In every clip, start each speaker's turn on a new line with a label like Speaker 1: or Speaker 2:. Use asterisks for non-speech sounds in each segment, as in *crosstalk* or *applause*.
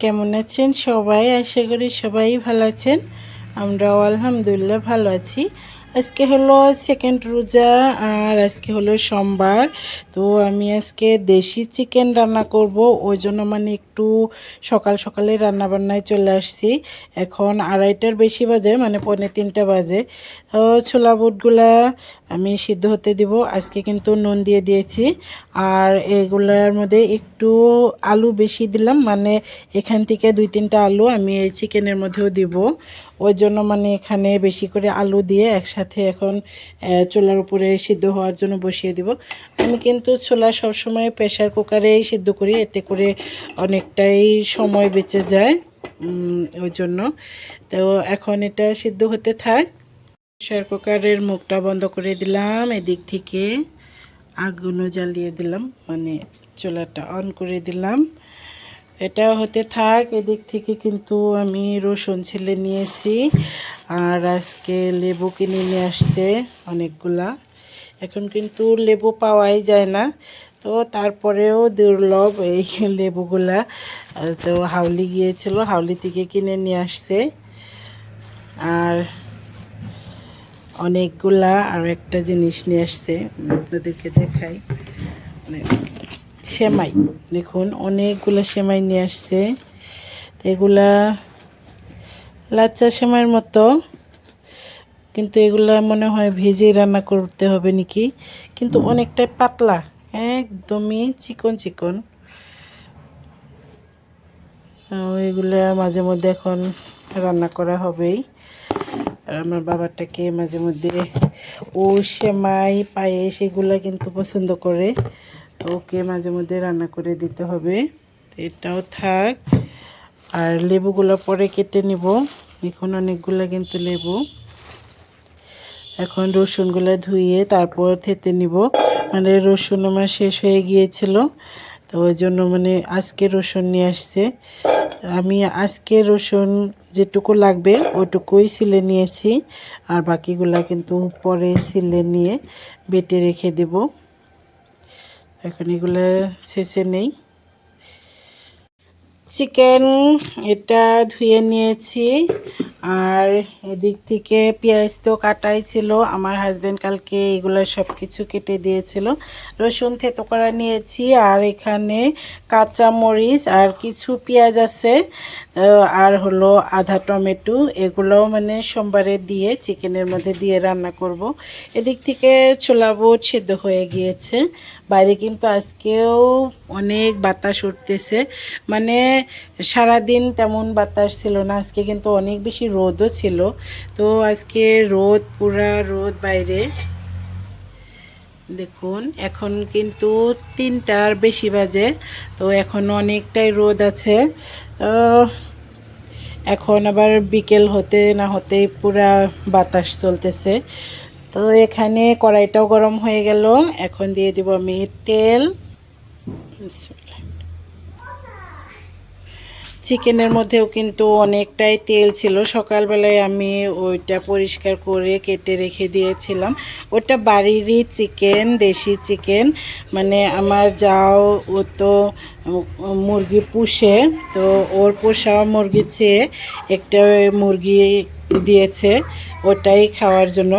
Speaker 1: কেমন আছেন সবাই? আশা করি সবাই ভালো আছেন। আমরাও আলহামদুলিল্লাহ ভালো আছি। আজকে হলো সেকেন্ড রোজা আর আজকে হলো সোমবার। তো আমি আজকে দেশি চিকেন রান্না করব, ওই জন্য মানে একটু সকাল সকালে রান্না বান্নায় চলে আসছি। এখন আড়াইটার বেশি বাজে মানে পৌনে তিনটা বাজে। তো ছোলা বুটগুলা আমি সিদ্ধ হতে দিব, আজকে কিন্তু নুন দিয়ে দিয়েছি। আর এগুলার মধ্যে একটু আলু বেশি দিলাম মানে এখান থেকে দুই তিনটা আলু আমি এই চিকেনের মধ্যেও দিব। ওই জন্য মানে এখানে বেশি করে আলু দিয়ে একসাথে এখন আহ, চুলার উপরে সিদ্ধ হওয়ার জন্য বসিয়ে দিব। আমি কিন্তু ছোলা সবসময় প্রেশার কুকারেই সিদ্ধ করি এতে করে অনেকটাই সময় বেঁচে যায় ওই জন্য। তো এখন এটা সিদ্ধ হতে থাক। প্রেশার কুকারের মুখটা বন্ধ করে দিলাম এদিক থেকে আগুনও জ্বালিয়ে দিলাম মানে চুলাটা অন করে দিলাম। এটা হতে থাক, এদিক থেকে কিন্তু আমি রসুন ছিলে নিয়েছি আর আজকে লেবু কিনে নিয়ে আসছে অনেকগুলা। এখন কিন্তু লেবু পাওয়াই যায় না। তো তারপরেও দুর্লভ এই লেবুগুলা, তো হাওলি গিয়েছিল হাওলি থেকে কিনে নিয়ে আসছে। আর অনেকগুলা আর একটা জিনিস নিয়ে আসছে আপনাদেরকে দেখাই। মানে সেমাই। দেখুন, অনেকগুলো সেমাই নিয়ে আসছে। এগুলা লাচ্চা সেমাইয়ের মতো। কিন্তু এগুলা মনে হয় ভেজে রান্না করতে হবে নাকি? কিন্তু অনেকটাই পাতলা, একদমই চিকন চিকন। এগুলা মাঝে মধ্যে এখন রান্না করা হবেই। আর আমার বাবাটাকে মাঝে মধ্যে ও সেমাই, পায়েস এগুলো কিন্তু পছন্দ করে। ওকে মাঝে মধ্যে রান্না করে দিতে হবে। এটাও থাক। আর লেবুগুলো পরে কেটে নেব। এখন অনেকগুলো কিন্তু লেবু। এখন রসুনগুলো ধুয়ে তারপর থেতে নিব। মানে রসুন আমার শেষ হয়ে গিয়েছিল। তো ওই জন্য মানে আজকে রসুন নিয়ে আসছে। আমি আজকে রসুন যেটুকু লাগবে ওইটুকুই সিলে নিয়েছি। আর বাকিগুলা কিন্তু পরে সিলে নিয়ে বেটে রেখে দেব। এখন এগুলো শেষে নেই। চিকেন এটা ধুয়ে নিয়েছি। আর এদিক থেকে পেঁয়াজ তো কাটাই ছিল। আমার হাজব্যান্ড কালকে এগুলো সব কিছু কেটে দিয়েছিল। রসুন থেতো করা নিয়েছি। আর এখানে কাঁচা মরিচ আর কিছু পেঁয়াজ আছে আর হলো আধা টমেটো। এগুলোও মানে সোমবারে দিয়ে চিকেনের মধ্যে দিয়ে রান্না করব। এদিক থেকে ছোলা বুট সিদ্ধ হয়ে গিয়েছে। বাইরে কিন্তু আজকেও অনেক বাতাস উঠতেছে। মানে সারাদিন তেমন বাতাস ছিল না, আজকে কিন্তু অনেক বেশি রোদও ছিল। তো আজকে রোদ, পুরা রোদ বাইরে। দেখুন, এখন কিন্তু তিনটার বেশি বাজে, তো এখন অনেকটাই রোদ আছে এখন আবার বিকেল হতে না হতেই পুরা বাতাস চলতেছে তো এখানে কড়াইটাও গরম হয়ে গেল, এখন দিয়ে দিব আমি তেল। চিকেনের মধ্যেও কিন্তু অনেকটাই তেল ছিল। সকালবেলায় আমি ওইটা পরিষ্কার করে কেটে রেখে দিয়েছিলাম। ওটা বাড়িরই চিকেন দেশি চিকেন মানে আমার যাও, ও তো মুরগি পুষে, তো ওর পোষা মুরগি চেয়ে একটা মুরগি দিয়েছে ওটাই খাওয়ার জন্য।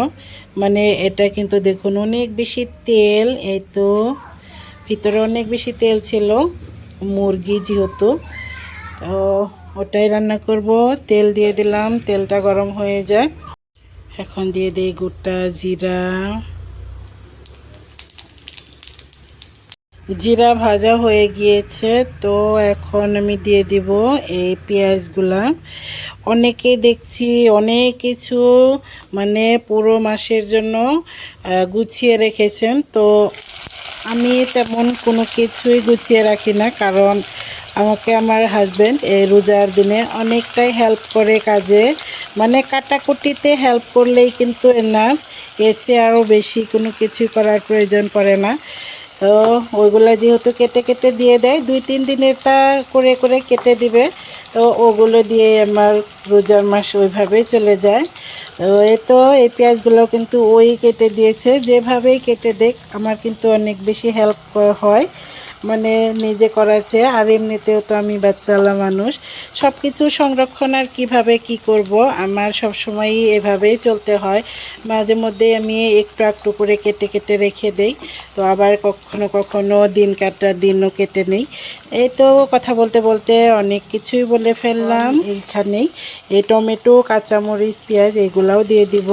Speaker 1: মানে এটা কিন্তু দেখুন অনেক বেশি তেল, এই তো ভিতরে অনেক বেশি তেল ছিল। মুরগি যেহেতু তো ওটাই রান্না করব। তেল দিয়ে দিলাম, তেলটা গরম হয়ে যায় এখন দিয়ে দিই গোটা জিরা। জিরা ভাজা হয়ে গিয়েছে, তো এখন আমি দিয়ে দিব এই পেঁয়াজগুলা। অনেকে দেখছি অনেক কিছু মানে পুরো মাসের জন্য গুছিয়ে রেখেছেন, তো আমি তেমন কোনো কিছুই গুছিয়ে রাখি না, কারণ আমাকে আমার হাজব্যান্ড এই রোজার দিনে অনেকটাই হেল্প করে কাজে। মানে কাটাকুটিতে হেল্প করলেই কিন্তু না এর চেয়ে আরও বেশি কোনো কিছুই করার প্রয়োজন পড়ে না। তো ওইগুলো যেহেতু কেটে কেটে দিয়ে দেয়, দুই তিন দিনেরটা করে করে কেটে দিবে, তো ওগুলো দিয়ে আমার রোজার মাস ওইভাবেই চলে যায়। তো এই তো এই পেঁয়াজগুলো কিন্তু ওই কেটে দিয়েছে, যেভাবেই কেটে দেখ আমার কিন্তু অনেক বেশি হেল্প হয়। মানে নিজে করাছে আর এমনিতেও তো আমি বাচ্চালা মানুষ। সব কিছু সংরক্ষণ আর কীভাবে কি করব আমার সব সময়ই এভাবেই চলতে হয়। মাঝে মধ্যে আমি একটু একটু করে কেটে কেটে রেখে দেই তো আবার কখনো কখনো দিন কাটার দিনও কেটে নেই। এই তো কথা বলতে বলতে অনেক কিছুই বলে ফেললাম এইখানেই। এই টমেটো কাঁচামরিচ পেঁয়াজ এগুলাও দিয়ে দিব।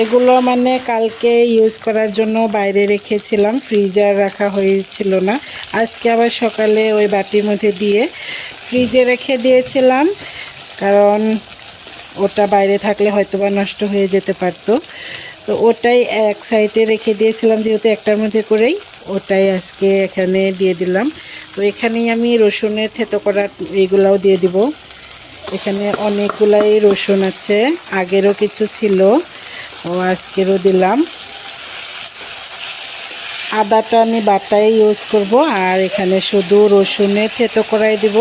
Speaker 1: এগুলো মানে কালকে ইউজ করার জন্য বাইরে রেখেছিলাম ফ্রিজার রাখা হয়েছিল না। আজকে আবার সকালে ওই বাটির মধ্যে দিয়ে ফ্রিজে রেখে দিয়েছিলাম, কারণ ওটা বাইরে থাকলে হয়তো বা নষ্ট হয়ে যেতে পারতো। তো ওটাই এক সাইডে রেখে দিয়েছিলাম, যেহেতু একটার মধ্যে করেই ওটাই আজকে এখানে দিয়ে দিলাম। তো এখানেই আমি রসুনের থেতো করা এইগুলাও দিয়ে দিব। এখানে অনেকগুলাই রসুন আছে, আগেরও কিছু ছিল। আজকেরও দিলাম। আদাটা আমি বাটায় ইউজ করব, আর এখানে শুধু রসুনে থেতো করাই দিব।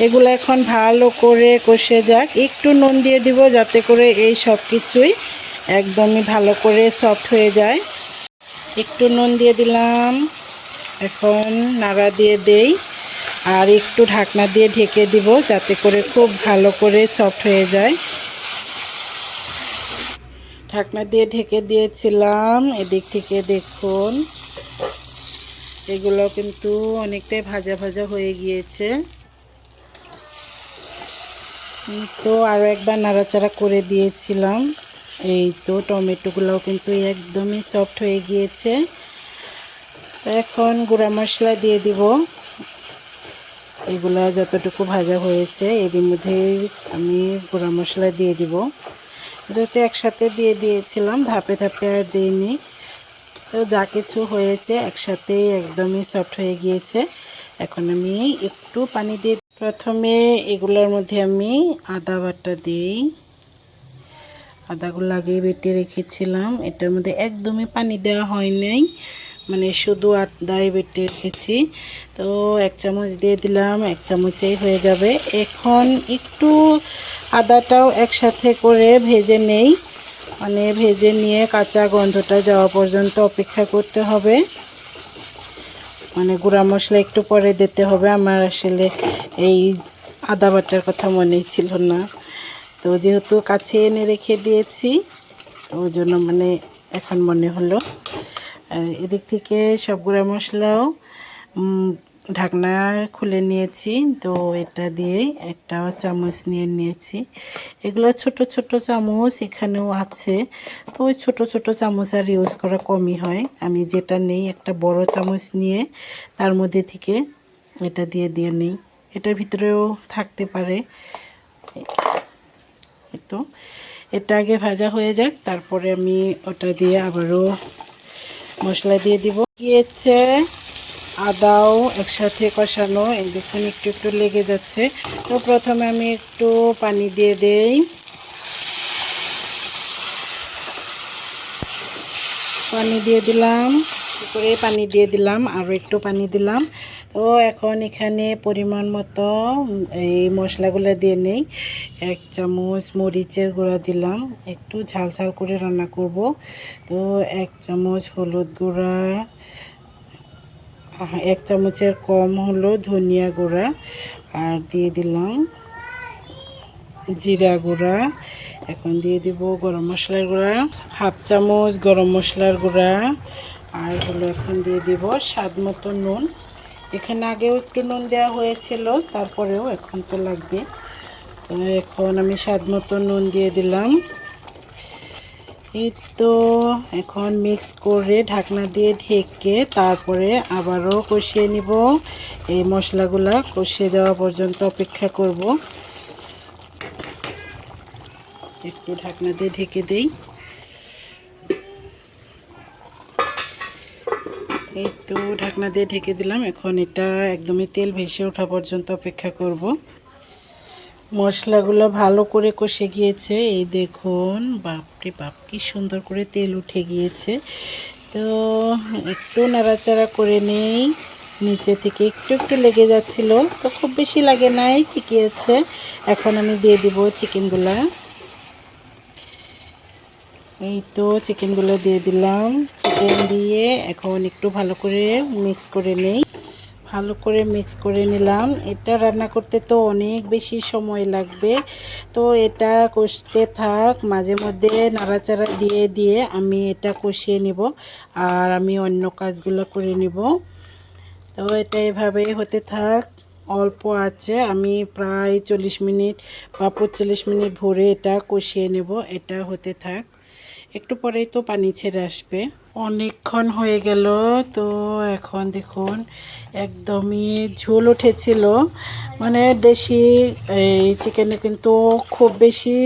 Speaker 1: এগুলো এখন ভালো করে কষে যাক। একটু নুন দিয়ে দিব যাতে করে এই সব কিছুই একদমই ভালো করে সফট হয়ে যায়। একটু নুন দিয়ে দিলাম। এখন নাড়া দিয়ে দেই। আর একটু ঢাকনা দিয়ে ঢেকে দিব যাতে করে খুব ভালো করে সফট হয়ে যায়। ঢাকনা দিয়ে ঢেকে দিয়েছিলাম। এদিক থেকে দেখুন, এগুলো কিন্তু অনেকটাই ভাজা ভাজা হয়ে গিয়েছে। তো আরও একবার নাড়াচাড়া করে দিয়েছিলাম। এই তো টমেটোগুলোও কিন্তু একদমই সফট হয়ে গিয়েছে। এখন গুঁড়া মশলা দিয়ে দিব। এগুলা যতটুকু ভাজা হয়েছে এর মধ্যে আমি গুঁড়া মশলা দিয়ে দিব। যেহেতু একসাথে দিয়ে দিয়েছিলাম, ধাপে ধাপে আর দিইনি। তো যা কিছু হয়েছে একসাথেই একদমই সফট হয়ে গিয়েছে। এখন আমি একটু পানি দিয়ে প্রথমে এগুলোর মধ্যে আমি আদা বাটা দিই। আদাগুলো আগে বেটে রেখেছিলাম। এটার মধ্যে একদমই পানি দেওয়া হয় নাই। মানে শুধু আদায় বেটে রেখেছি তো এক চামচ দিয়ে দিলাম, এক চামচেই হয়ে যাবে। এখন একটু আদাটাও একসাথে করে ভেজে নেই। মানে ভেজে নিয়ে কাঁচা গন্ধটা যাওয়া পর্যন্ত অপেক্ষা করতে হবে। মানে গুঁড়া মশলা একটু পরে দিতে হবে। আমার আসলে এই আদা বাটার কথা মনে ছিল না। তো যেহেতু কাছে এনে রেখে দিয়েছি, ওই জন্য মানে এখন মনে হলো। এদিক থেকে সব গুঁড়া মশলাও ঢাকনা খুলে নিয়েছি। তো এটা দিয়ে একটা চামচ নিয়ে নিয়েছি। এগুলো ছোট ছোট চামচ এখানেও আছে। তো ওই ছোট ছোট চামচ আর ইউজ করা কমই হয়। আমি যেটা নেই, একটা বড় চামচ নিয়ে তার মধ্যে থেকে এটা দিয়ে দিয়ে নিই। এটার ভিতরেও থাকতে পারে। তো। এটা আগে ভাজা হয়ে যাক, তারপরে আমি ওটা দিয়ে আবারও মশলা দিয়ে দিব। গিয়েছে, আদাও একসাথে কষানো। এই দেখুন, একটু একটু লেগে যাচ্ছে। তো প্রথমে আমি একটু পানি দিয়ে দেই। পানি দিয়ে দিলাম। করে পানি দিয়ে দিলাম আরও একটু পানি দিলাম। তো এখন এখানে পরিমাণ মতো এই মশলাগুলো দিয়ে নেই। এক চামচ মরিচের গুঁড়া দিলাম, একটু ঝাল ঝাল করে রান্না করব। তো এক চামচ হলুদ গুঁড়া এক চামচের কম হলো ধনিয়া গুঁড়া, আর দিয়ে দিলাম জিরা গুঁড়া। এখন দিয়ে দিব গরম মশলার গুঁড়া, হাফ চামচ গরম মশলার গুঁড়া আর হলো এখন দিয়ে দিব স্বাদ মতো নুন। এখানে আগেও একটু নুন দেওয়া হয়েছিল, তারপরেও এখন তো লাগবে। তো এখন আমি স্বাদ মতো নুন দিয়ে দিলাম। এই তো এখন মিক্স করে ঢাকনা দিয়ে ঢেকে তারপরে আবারও কষিয়ে নিব। এই মশলাগুলা কষিয়ে যাওয়া পর্যন্ত অপেক্ষা করব। একটু ঢাকনা দিয়ে ঢেকে দেই। এই তো ঢাকনা দিয়ে ঢেকে দিলাম। এখন এটা একদমই তেল ভেসে ওঠা পর্যন্ত অপেক্ষা করব। মশলাগুলো ভালো করে কষে গিয়েছে। এই দেখুন, বাপরে বাপ, কি সুন্দর করে তেল উঠে গিয়েছে। তো একটু নাড়াচাড়া করে নেই। নিচে থেকে একটু একটু লেগে যাচ্ছিল। তো খুব বেশি লাগে নাই ঠিকই আছে? এখন আমি দিয়ে দিব চিকেনগুলা। এই তো চিকেনগুলো দিয়ে দিলাম। চিকেন দিয়ে এখন একটু ভালো করে মিক্স করে নেই। ভালো করে মিক্স করে নিলাম। এটা রান্না করতে তো অনেক বেশি সময় লাগবে। তো এটা কষতে থাক, মাঝে মধ্যে নাড়াচাড়া দিয়ে দিয়ে আমি এটা কষিয়ে নিব আর আমি অন্য কাজগুলো করে নিব। তো এটা এভাবেই হতে থাক। অল্প আছে। আমি প্রায় চল্লিশ মিনিট বা পঁয়তাল্লিশ মিনিট ভরে এটা কষিয়ে নেব। এটা হতে থাক। একটু পরেই তো পানি ছেড়ে আসবে। অনেকক্ষণ হয়ে গেল তো এখন দেখুন একদমই ঝোল উঠেছিল। মানে দেশি, এই চিকেনে কিন্তু খুব বেশি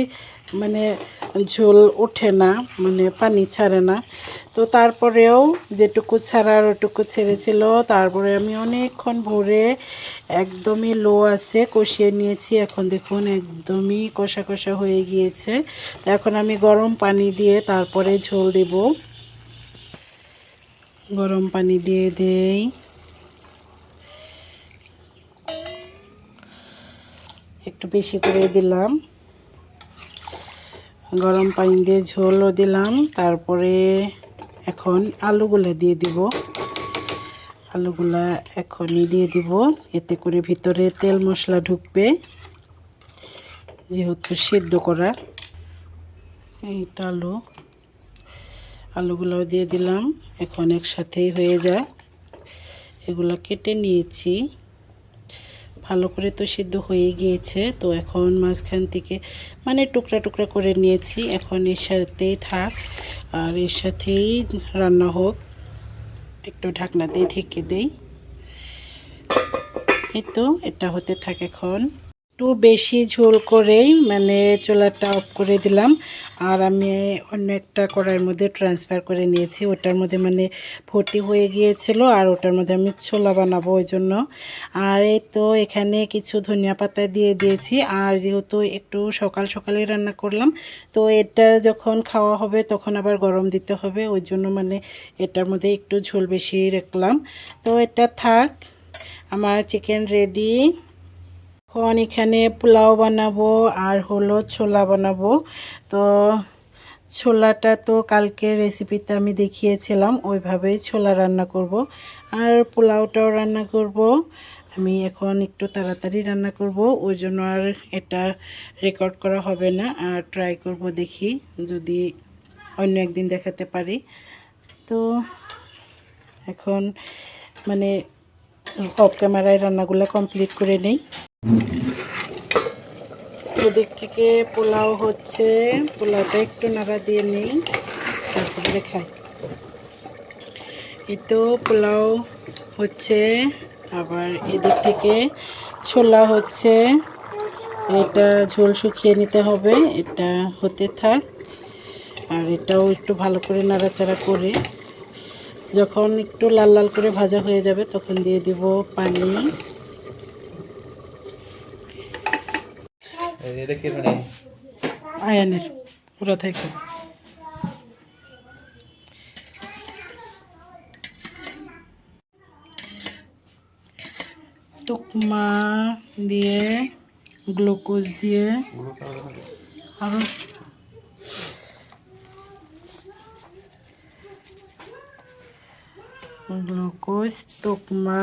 Speaker 1: মানে ঝোল ওঠে না মানে পানি ছাড়ে না। তো তারপরেও যেটুকু ছাড়ার ওটুকু ছেড়েছিল, তারপরে আমি অনেকক্ষণ ভরে একদমই লো আছে কষিয়ে নিয়েছি। এখন দেখুন একদমই কষা কষা হয়ে গিয়েছে। তো এখন আমি গরম পানি দিয়ে তারপরে ঝোল দেব। গরম পানি দিয়ে দেই। একটু বেশি করে দিলাম। গরম পানি দিয়ে ঝোলও দিলাম। তারপরে এখন আলুগুলা দিয়ে দিব। আলুগুলা এখনই দিয়ে দিব। এতে করে ভিতরে তেল মশলা ঢুকবে। যেহেতু সিদ্ধ করা এই তো আলু। আলুগুলাও দিয়ে দিলাম। এখন একসাথেই হয়ে যায়। এগুলো কেটে নিয়েছি। ভালো করে তো সিদ্ধ হয়ে গিয়েছে, তো এখন মাঝখান থেকে মানে টুকরা টুকরা করে নিয়েছি। এখন এর সাথেই থাক, আর এর সাথেই রান্না হোক। একটু ঢাকনা দিয়ে ঢেকে দেই। এই তো, এটা হতে থাকে এখন। একটু বেশি ঝোল করেই মানে চোলাটা অফ করে দিলাম। আর আমি অন্য একটা কড়াইয়ের মধ্যে ট্রান্সফার করে নিয়েছি। ওটার মধ্যে মানে ভর্তি হয়ে গিয়েছিল আর ওটার মধ্যে আমি ছোলা বানাবো ওই জন্য। আর এই তো এখানে কিছু ধনিয়া পাতা দিয়ে দিয়েছি। আর যেহেতু একটু সকাল সকালে রান্না করলাম, তো এটা যখন খাওয়া হবে তখন আবার গরম দিতে হবে। ওই জন্য মানে এটার মধ্যে একটু ঝোল বেশি রাখলাম। তো এটা থাক, আমার চিকেন রেডি এখন এখানে পোলাও বানাবো আর হলো ছোলা বানাবো। তো ছোলাটা তো কালকে রেসিপিতে আমি দেখিয়েছিলাম, ওইভাবেই ছোলা রান্না করব। আর পোলাওটাও রান্না করব। আমি এখন একটু তাড়াতাড়ি রান্না করব, ওই জন্য আর এটা রেকর্ড করা হবে না, আর ট্রাই করব দেখি যদি অন্য একদিন দেখাতে পারি। তো এখন মানে অফ ক্যামেরায় রান্নাগুলো কমপ্লিট করে নেই। এদিক থেকে পোলাও হচ্ছে। পোলাওটা একটু নাড়া দিয়ে নেই, তারপরে খাই। এই তো পোলাও হচ্ছে, আবার এদিক থেকে ছোলা হচ্ছে। এটা ঝোল শুকিয়ে নিতে হবে, এটা হতে থাক। আর এটাও একটু ভালো করে নাড়াচাড়া করে, যখন একটু লাল লাল করে ভাজা হয়ে যাবে, তখন দিয়ে দিব পানি।
Speaker 2: এটা কি মানে?
Speaker 1: আয়ানের, পুরো থেকে। তুকমা দিয়ে, গ্লুকোজ দিয়ে আরও গ্লুকোজ তুকমা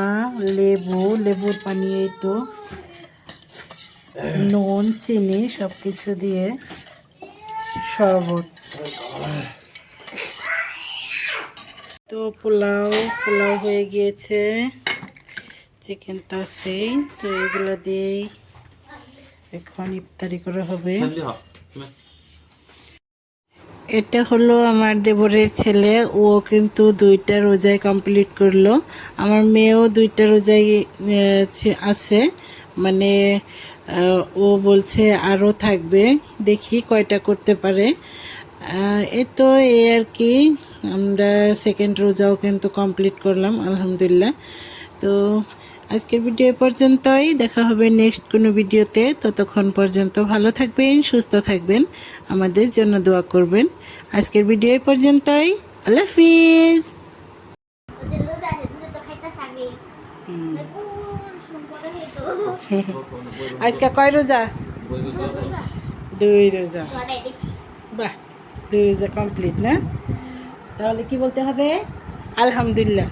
Speaker 1: লেবু, লেবুর পানি এই তো। নুন চিনি সব কিছু দিয়ে শরবত। তো পোলাও পোলাও হয়ে গিয়েছে। চিকেন তো আছেই তো এগুলো দিয়েই এখন ইফতারি করা হবে। এটা হলো আমার দেবরের ছেলে। ও কিন্তু দুইটা রোজাই কমপ্লিট করল। আমার মেয়েও দুইটা ছে- আছে। মানে ও বলছে আরও থাকবে দেখি কয়টা করতে পারে। এ তো এই আর কি আমরা সেকেন্ড রোজাও কিন্তু কমপ্লিট করলাম আলহামদুলিল্লাহ। তো আজকের ভিডিও এ পর্যন্তই দেখা হবে নেক্সট কোনো ভিডিওতে ততক্ষণ পর্যন্ত ভালো থাকবেন সুস্থ থাকবেন আমাদের জন্য দোয়া করবেন। আজকের ভিডিও এ পর্যন্তই আল্লাহ হাফিজ।
Speaker 3: Dulu *laughs*
Speaker 1: আজকে কয় রোজা? দুই রোজা। বাহ, দুই রোজা কমপ্লিট না? তাহলে কি বলতে হবে? আলহামদুলিল্লাহ।